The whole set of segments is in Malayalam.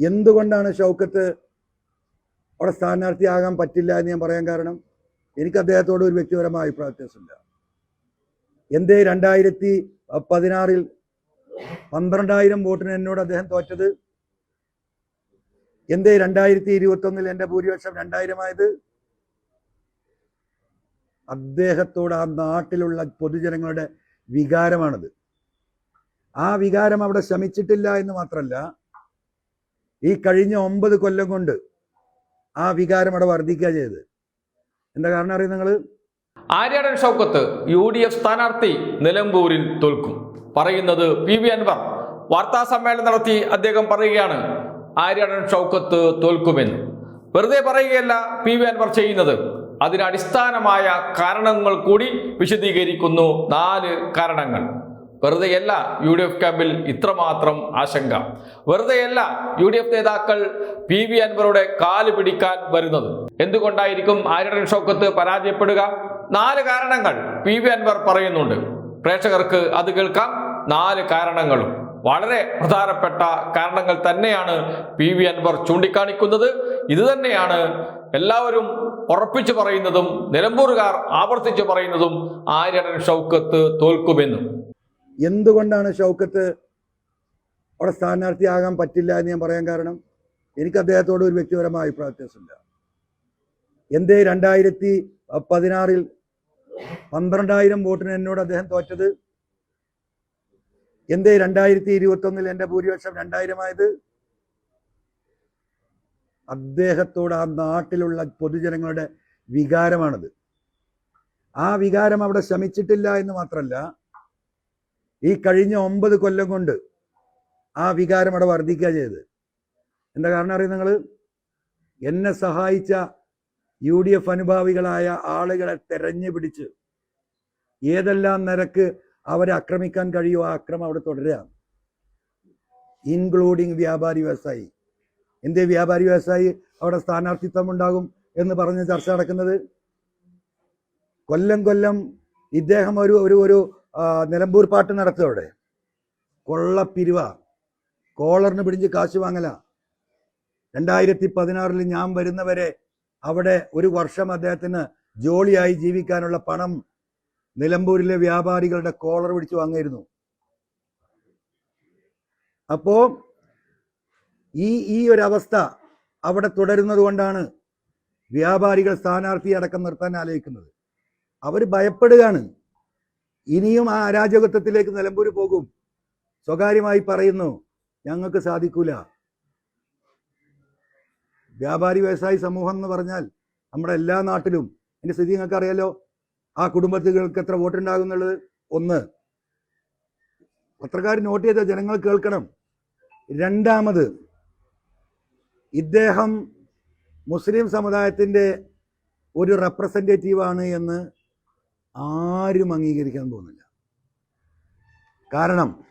എന്തുകൊണ്ടാണ് ഷൗക്കത്ത് അവിടെ സ്ഥാനാർത്ഥിയാകാൻ പറ്റില്ല എന്ന് ഞാൻ പറയാൻ കാരണം എനിക്ക് അദ്ദേഹത്തോട് ഒരു വ്യക്തിപരമായ അഭിപ്രായ എന്തേ രണ്ടായിരത്തി പതിനാറിൽ പന്ത്രണ്ടായിരം വോട്ടിന് എന്നോട് അദ്ദേഹം തോറ്റത്? എന്തേ രണ്ടായിരത്തി ഇരുപത്തി എന്റെ ഭൂരിപക്ഷം രണ്ടായിരമായത് അദ്ദേഹത്തോട് ആ നാട്ടിലുള്ള പൊതുജനങ്ങളുടെ വികാരമാണത്. ആ വികാരം അവിടെ ശമിച്ചിട്ടില്ല എന്ന് മാത്രമല്ല ഈ കഴിഞ്ഞ ഒമ്പത് കൊല്ലം കൊണ്ട് ആ വികാരം അവിടെ വർദ്ധിക്കുക ചെയ്ത്. എന്താ കാരണം അറിയാം നിങ്ങൾ Aryadan Shoukath U D F സ്ഥാനാർത്ഥി നിലമ്പൂരിൽ തോൽക്കും. പറയുന്നത് പി വി അൻവർ. വാർത്താ സമ്മേളനം നടത്തി അദ്ദേഹം പറയുകയാണ് ആര്യാടൻ ഷൗക്കത്ത് തോൽക്കുമെന്ന്. വെറുതെ പറയുകയല്ല പി വി അൻവർ ചെയ്യുന്നത്. അതിന് അടിസ്ഥാനമായ കാരണങ്ങൾ കൂടി വിശദീകരിക്കുന്നു നാല് കാരണങ്ങൾ. വെറുതെയല്ല യു ഡി എഫ് ക്യാമ്പിൽ ഇത്രമാത്രം ആശങ്ക. വെറുതെയല്ല യു ഡി എഫ് നേതാക്കൾ പി വി അൻവറുടെ കാൽ പിടിക്കാൻ വരുന്നത്. എന്തുകൊണ്ടായിരിക്കും ആര്യടൻ ഷോക്കത്ത് പരാജയപ്പെടുക? നാല് കാരണങ്ങൾ പി വി അൻവർ പറയുന്നുണ്ട്. പ്രേക്ഷകർക്ക് അത് കേൾക്കാം. നാല് കാരണങ്ങളും. വളരെ പ്രധാനപ്പെട്ട കാരണങ്ങൾ തന്നെയാണ് പി വി അൻവർ ചൂണ്ടിക്കാണിക്കുന്നത്. ഇത് തന്നെയാണ് എല്ലാവരും ഉറപ്പിച്ചു പറയുന്നതും നിലമ്പൂരുകാർ ആവർത്തിച്ചു പറയുന്നതും ആര്യടൻ ഷൗക്കത്ത് തോൽക്കുമെന്നും. എന്തുകൊണ്ടാണ് ഷൗക്കത്ത് അവിടെ സ്ഥാനാർത്ഥിയാകാൻ പറ്റില്ല എന്ന് ഞാൻ പറയാൻ കാരണം എനിക്ക് അദ്ദേഹത്തോട് ഒരു വ്യക്തിപരമായ അഭിപ്രായ എന്തേ രണ്ടായിരത്തി പതിനാറിൽ പന്ത്രണ്ടായിരം വോട്ടിന് എന്നോട് അദ്ദേഹം തോറ്റത്? എന്തേ രണ്ടായിരത്തി ഇരുപത്തി എന്റെ ഭൂരിപക്ഷം രണ്ടായിരമായത് അദ്ദേഹത്തോട് ആ നാട്ടിലുള്ള പൊതുജനങ്ങളുടെ വികാരമാണത്. ആ വികാരം അവിടെ ശമിച്ചിട്ടില്ല എന്ന് മാത്രമല്ല ഈ കഴിഞ്ഞ ഒമ്പത് കൊല്ലം കൊണ്ട് ആ വികാരം അവിടെ വർദ്ധിക്കുക ചെയ്ത്. എന്താ കാരണം അറിയാം നിങ്ങൾ എന്നെ സഹായിച്ച യു ഡി എഫ് അനുഭാവികളായ ആളുകളെ തെരഞ്ഞു പിടിച്ച് ഏതെല്ലാം നിരക്ക് അവരെ ആക്രമിക്കാൻ കഴിയുമോ ആ അക്രമം അവിടെ തുടരുക ഇൻക്ലൂഡിങ് വ്യാപാരി വ്യവസായി. എന്തേ വ്യാപാരി വ്യവസായി? അവിടെ സ്ഥാനാർത്ഥിത്വം ഉണ്ടാകും എന്ന് പറഞ്ഞ് ചർച്ച നടക്കുന്നത്? കൊല്ലം കൊല്ലം ഇദ്ദേഹം ഒരു ഒരു ഒരു നിലമ്പൂർ പാട്ട് നടത്തും അവിടെ കൊള്ളപ്പിരിവ. കോളറിന് പിടിഞ്ഞ് കാശ് വാങ്ങല. രണ്ടായിരത്തി പതിനാറിൽ ഞാൻ വരുന്നവരെ അവിടെ ഒരു വർഷം അദ്ദേഹത്തിന് ജോളിയായി ജീവിക്കാനുള്ള പണം നിലമ്പൂരിലെ വ്യാപാരികളുടെ കോളർ പിടിച്ച് വാങ്ങിയിരുന്നു. അപ്പോ ഈ ഈ ഒരു അവസ്ഥ അവിടെ തുടരുന്നത് കൊണ്ടാണ് വ്യാപാരികൾ സ്ഥാനാർത്ഥി അടക്കം നിർത്താൻ ആലോചിക്കുന്നത്. അവർ ഭയപ്പെടുകയാണ്. ഇനിയും ആ അരാജകത്വത്തിലേക്ക് നിലമ്പൂർ പോകും. സ്വകാര്യമായി പറയുന്നു ഞങ്ങൾക്ക് സാധിക്കൂല. വ്യാപാരി വ്യവസായി സമൂഹം എന്ന് പറഞ്ഞാൽ നമ്മുടെ എല്ലാ നാട്ടിലും എന്റെ സ്ഥിതി നിങ്ങൾക്ക് അറിയാലോ ആ കുടുംബത്തുകൾക്ക് എത്ര വോട്ടുണ്ടാകും എന്നുള്ളത്? ഒന്ന്. പത്രക്കാർ നോട്ട് ചെയ്ത ജനങ്ങൾ കേൾക്കണം. രണ്ടാമത് ഇദ്ദേഹം മുസ്ലിം സമുദായത്തിന്റെ ഒരു റെപ്രസെന്റേറ്റീവാണ് എന്ന് ആരും അംഗീകരിക്കാൻ പോകുന്നില്ല. കാരണം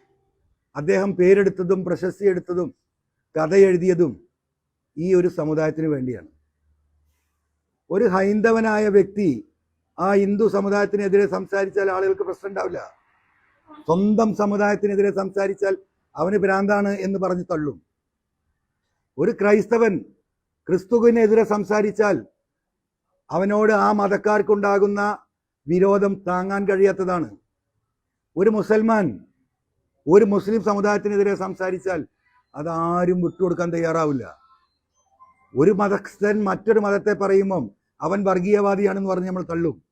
അദ്ദേഹം പേരെടുത്തതും പ്രശസ്തി എടുത്തതും കഥ എഴുതിയതും ഈ ഒരു സമുദായത്തിന് വേണ്ടിയാണ്. ഒരു ഹൈന്ദവനായ വ്യക്തി ആ ഹിന്ദു സമുദായത്തിനെതിരെ സംസാരിച്ചാൽ ആളുകൾക്ക് പ്രശ്നം ഉണ്ടാവില്ല. സ്വന്തം സമുദായത്തിനെതിരെ സംസാരിച്ചാൽ അവന് ഭ്രാന്താണ് എന്ന് പറഞ്ഞ് തള്ളും. ഒരു ക്രൈസ്തവൻ ക്രിസ്തുവിനെതിരെ സംസാരിച്ചാൽ അവനോട് ആ മതക്കാർക്കുണ്ടാകുന്ന വിരോധം താങ്ങാൻ കഴിയാത്തതാണ്. ഒരു മുസൽമാൻ ഒരു മുസ്ലിം സമുദായത്തിനെതിരെ സംസാരിച്ചാൽ അതാരും വിട്ടുകൊടുക്കാൻ തയ്യാറാവില്ല. ഒരു മതസ്ഥൻ മറ്റൊരു മതത്തെ പറയുമ്പം അവൻ വർഗീയവാദിയാണെന്ന് പറഞ്ഞ് നമ്മൾ തള്ളും.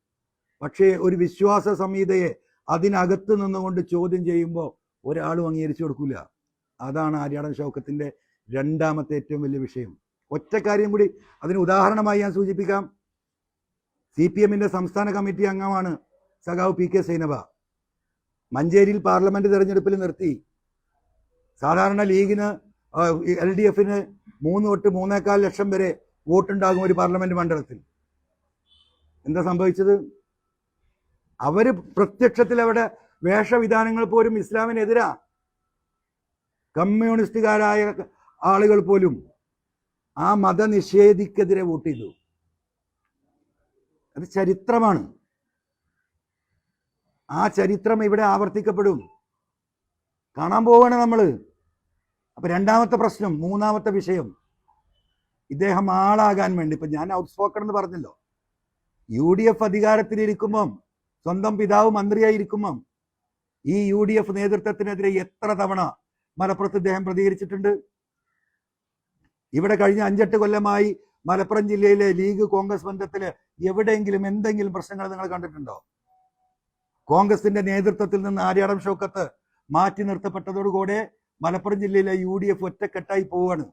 പക്ഷേ ഒരു വിശ്വാസ സംഹിതയെ അതിനകത്ത് നിന്നുകൊണ്ട് ചോദ്യം ചെയ്യുമ്പോൾ ഒരാളും അംഗീകരിച്ചു കൊടുക്കില്ല അതാണ് ആര്യാടൻ ഷൗക്കത്തിന്റെ രണ്ടാമത്തെ ഏറ്റവും വലിയ വിഷയം. ഒറ്റ കാര്യം കൂടി അതിന് ഉദാഹരണമായി ഞാൻ സൂചിപ്പിക്കാം. സി പി എമ്മിന്റെ സംസ്ഥാന കമ്മിറ്റി അംഗമാണ് സഖാവ് പി കെ സൈനബ. മഞ്ചേരിയിൽ പാർലമെന്റ് തെരഞ്ഞെടുപ്പിൽ നിർത്തി. സാധാരണ ലീഗിന് എൽ ഡി എഫിന് മൂന്ന് തൊട്ട് മൂന്നേക്കാൽ ലക്ഷം വരെ വോട്ടുണ്ടാകും ഒരു പാർലമെന്റ് മണ്ഡലത്തിൽ. എന്താ സംഭവിച്ചത്? അവർ പ്രത്യക്ഷത്തിൽ അവിടെ വേഷവിധാനങ്ങൾ പോലും ഇസ്ലാമിനെതിരാ. കമ്മ്യൂണിസ്റ്റുകാരായ ആളുകൾ പോലും ആ മതനിഷേധിക്കെതിരെ വോട്ട് ചെയ്തു. അത് ചരിത്രമാണ്. ആ ചരിത്രം ഇവിടെ ആവർത്തിക്കപ്പെടും. കാണാൻ പോവാണ് നമ്മൾ അപ്പൊ രണ്ടാമത്തെ പ്രശ്നം മൂന്നാമത്തെ വിഷയം. ഇദ്ദേഹം ആളാകാൻ വേണ്ടി ഇപ്പൊ ഞാൻ ഔട്ട്സ്പോക്കൺ എന്ന് പറഞ്ഞല്ലോ. യു ഡി എഫ് അധികാരത്തിലിരിക്കുമ്പം സ്വന്തം പിതാവ് മന്ത്രിയായിരിക്കുമ്പം ഈ യു ഡി എഫ് നേതൃത്വത്തിനെതിരെ എത്ര തവണ മലപ്പുറത്ത് ഇദ്ദേഹം പ്രതികരിച്ചിട്ടുണ്ട്? ഇവിടെ കഴിഞ്ഞ അഞ്ചെട്ട് കൊല്ലമായി മലപ്പുറം ജില്ലയിലെ ലീഗ് കോൺഗ്രസ് ബന്ധത്തിൽ എവിടെയെങ്കിലും എന്തെങ്കിലും പ്രശ്നങ്ങൾ നിങ്ങൾ കണ്ടിട്ടുണ്ടോ? കോൺഗ്രസിന്റെ നേതൃത്വത്തിൽ നിന്ന് ആര്യാടം ഷോക്കത്ത് മാറ്റി നിർത്തപ്പെട്ടതോടുകൂടെ മലപ്പുറം ജില്ലയിലെ യു ഡി എഫ് ഒറ്റക്കെട്ടായി പോവാണ്.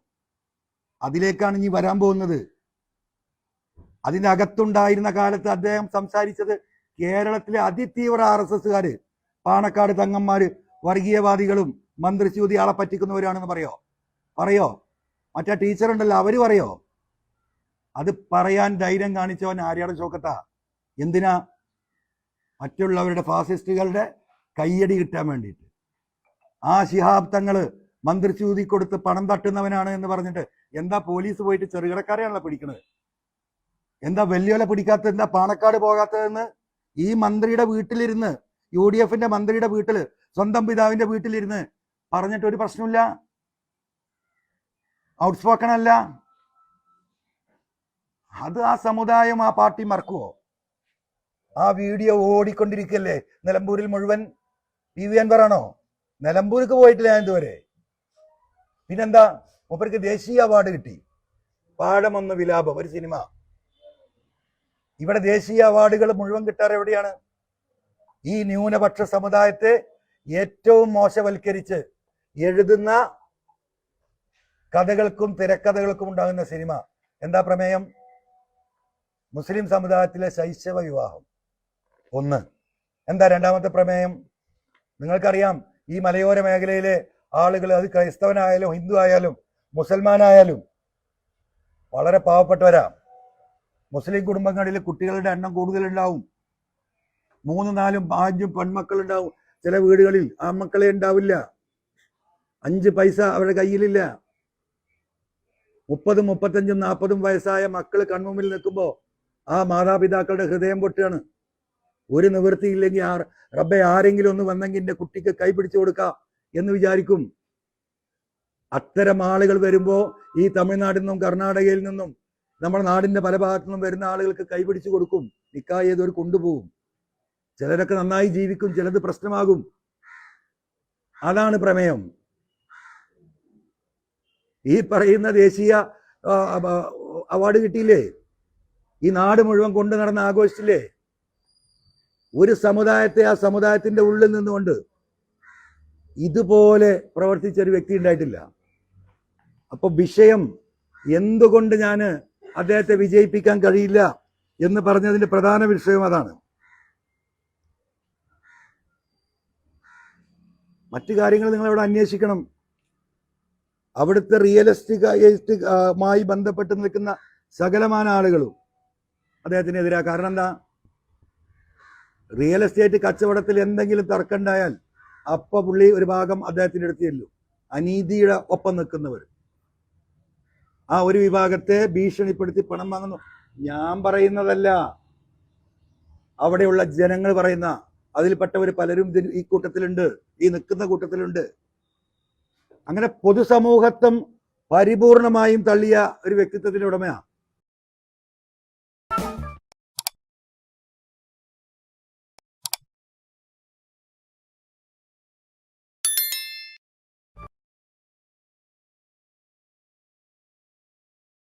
അതിലേക്കാണ് ഇനി വരാൻ പോകുന്നത്. അതിനകത്തുണ്ടായിരുന്ന കാലത്ത് അദ്ദേഹം സംസാരിച്ചത് കേരളത്തിലെ അതിതീവ്ര ആർ എസ് എസ്സുകാര് പാണക്കാട് തങ്ങന്മാര് വർഗീയവാദികളും മന്ത്രിച്യൂതി ആളെ പറ്റിക്കുന്നവരാണെന്ന് പറയോ? പറയോ? മറ്റേ ടീച്ചറുണ്ടല്ലോ അവർ പറയോ? അത് പറയാൻ ധൈര്യം കാണിച്ചവൻ ആര്യാട് ചോക്കത്താ എന്തിനാ? മറ്റുള്ളവരുടെ ഫാസിസ്റ്റുകളുടെ കയ്യടി കിട്ടാൻ വേണ്ടിയിട്ട്. ആ ശിഹാബ് തങ്ങൾ മന്ത്രിച്ചൂതി കൊടുത്ത് പണം തട്ടുന്നവനാണ് എന്ന് പറഞ്ഞിട്ട് എന്താ പോലീസ് പോയിട്ട് ചെറുകിടക്കാരെയാണല്ലോ പിടിക്കുന്നത് എന്താ വെല്ലുവില പിടിക്കാത്തത്? എന്താ പാണക്കാട് പോകാത്തതെന്ന്? ഈ മന്ത്രിയുടെ വീട്ടിലിരുന്ന് യു ഡി എഫിന്റെ മന്ത്രിയുടെ വീട്ടിൽ സ്വന്തം പിതാവിന്റെ വീട്ടിലിരുന്ന് പറഞ്ഞിട്ട് ഒരു പ്രശ്നമില്ല. ഔട്ട്സ്പോക്കൺ അല്ല അത് ആ സമുദായം ആ പാർട്ടി മറക്കുവോ? ആ വീഡിയോ ഓടിക്കൊണ്ടിരിക്കല്ലേ? നിലമ്പൂരിൽ മുഴുവൻ പി വി അൻവറാണോ? നിലമ്പൂർക്ക് പോയിട്ടില്ല ഞാൻ ഇതുവരെ. പിന്നെന്താ? മൂപ്പർക്ക് ദേശീയ അവാർഡ് കിട്ടി. പാടമൊന്ന് വിലാപം ഒരു സിനിമ. ഇവിടെ ദേശീയ അവാർഡുകൾ മുഴുവൻ കിട്ടാറ് എവിടെയാണ്? ഈ ന്യൂനപക്ഷ സമുദായത്തെ ഏറ്റവും മോശവൽക്കരിച്ച് എഴുതുന്ന കഥകൾക്കും തിരക്കഥകൾക്കും ഉണ്ടാകുന്ന സിനിമ. എന്താ പ്രമേയം? മുസ്ലിം സമുദായത്തിലെ ശൈശവ വിവാഹം. ഒന്ന്. എന്താ രണ്ടാമത്തെ പ്രമേയം? നിങ്ങൾക്കറിയാം ഈ മലയോര മേഖലയിലെ ആളുകൾ അത് ക്രൈസ്തവനായാലും ഹിന്ദു ആയാലും മുസൽമാനായാലും വളരെ പാവപ്പെട്ടവരാ. മുസ്ലിം കുടുംബങ്ങളിൽ കുട്ടികളുടെ എണ്ണം കൂടുതലുണ്ടാവും. മൂന്ന് നാലും അഞ്ചും പെൺമക്കൾ ഉണ്ടാവും ചില വീടുകളിൽ ആ മക്കളെ ഉണ്ടാവില്ല. അഞ്ച് പൈസ അവരുടെ കയ്യിലില്ല. മുപ്പതും മുപ്പത്തഞ്ചും നാൽപ്പതും വയസ്സായ മക്കൾ കൺമുമ്പിൽ നിൽക്കുമ്പോൾ ആ മാതാപിതാക്കളുടെ ഹൃദയം പൊട്ടുകയാണ്. ഒരു നിവൃത്തിയില്ലെങ്കിൽ ആ റബ്ബെ ആരെങ്കിലും ഒന്ന് വന്നെങ്കിൽ എന്റെ കുട്ടിക്ക് കൈ പിടിച്ചു കൊടുക്കാം എന്ന് വിചാരിക്കും. അത്തരം ആളുകൾ വരുമ്പോൾ ഈ തമിഴ്നാട്ടിൽ നിന്നും കർണാടകയിൽ നിന്നും നമ്മുടെ നാടിന്റെ പല ഭാഗത്തു നിന്നും വരുന്ന ആളുകൾക്ക് കൈപിടിച്ചു കൊടുക്കും. നിക്കാഹ് ചെയ്തവർ കൊണ്ടുപോകും. ചിലരൊക്കെ നന്നായി ജീവിക്കും ചിലത് പ്രശ്നമാകും. അതാണ് പ്രമേയം. ഈ പറയുന്ന ദേശീയ അവാർഡ് കിട്ടിയില്ലേ? ഈ നാട് മുഴുവൻ കൊണ്ടു നടന്ന് ആഘോഷിച്ചില്ലേ? ഒരു സമുദായത്തെ ആ സമുദായത്തിന്റെ ഉള്ളിൽ നിന്നുകൊണ്ട് ഇതുപോലെ പ്രവർത്തിച്ച ഒരു വ്യക്തി ഉണ്ടായിട്ടില്ല. അപ്പോൾ വിഷയം എന്തുകൊണ്ട് ഞാൻ അദ്ദേഹത്തെ വിജയിപ്പിക്കാൻ കഴിയില്ല എന്ന് പറഞ്ഞതിന്റെ പ്രധാന വിഷയം അതാണ്. മറ്റു കാര്യങ്ങൾ നിങ്ങൾ അവിടെ അന്വേഷിക്കണം. അവിടുത്തെ റിയലിസ്റ്റിക് മായി ബന്ധപ്പെട്ട് നിൽക്കുന്ന സകലമാന ആളുകളും അദ്ദേഹത്തിനെതിരാ കാരണം എന്താ? റിയൽ എസ്റ്റേറ്റ് കച്ചവടത്തിൽ എന്തെങ്കിലും തർക്കമുണ്ടായാൽ അപ്പ പുള്ളി ഒരു ഭാഗം അദ്ദേഹത്തിന്റെ അടുത്ത് അനീതിയുടെ ഒപ്പം നിൽക്കുന്നവർ. ആ ഒരു വിഭാഗത്തെ ഭീഷണിപ്പെടുത്തി പണം വാങ്ങുന്നു. ഞാൻ പറയുന്നതല്ല. അവിടെയുള്ള ജനങ്ങൾ പറയുന്ന അതിൽപ്പെട്ടവർ പലരും ഈ കൂട്ടത്തിലുണ്ട് ഈ നിൽക്കുന്ന കൂട്ടത്തിലുണ്ട്. അങ്ങനെ പൊതുസമൂഹത്വം പരിപൂർണമായും തള്ളിയ ഒരു വ്യക്തിത്വത്തിന്റെ ഉടമയാ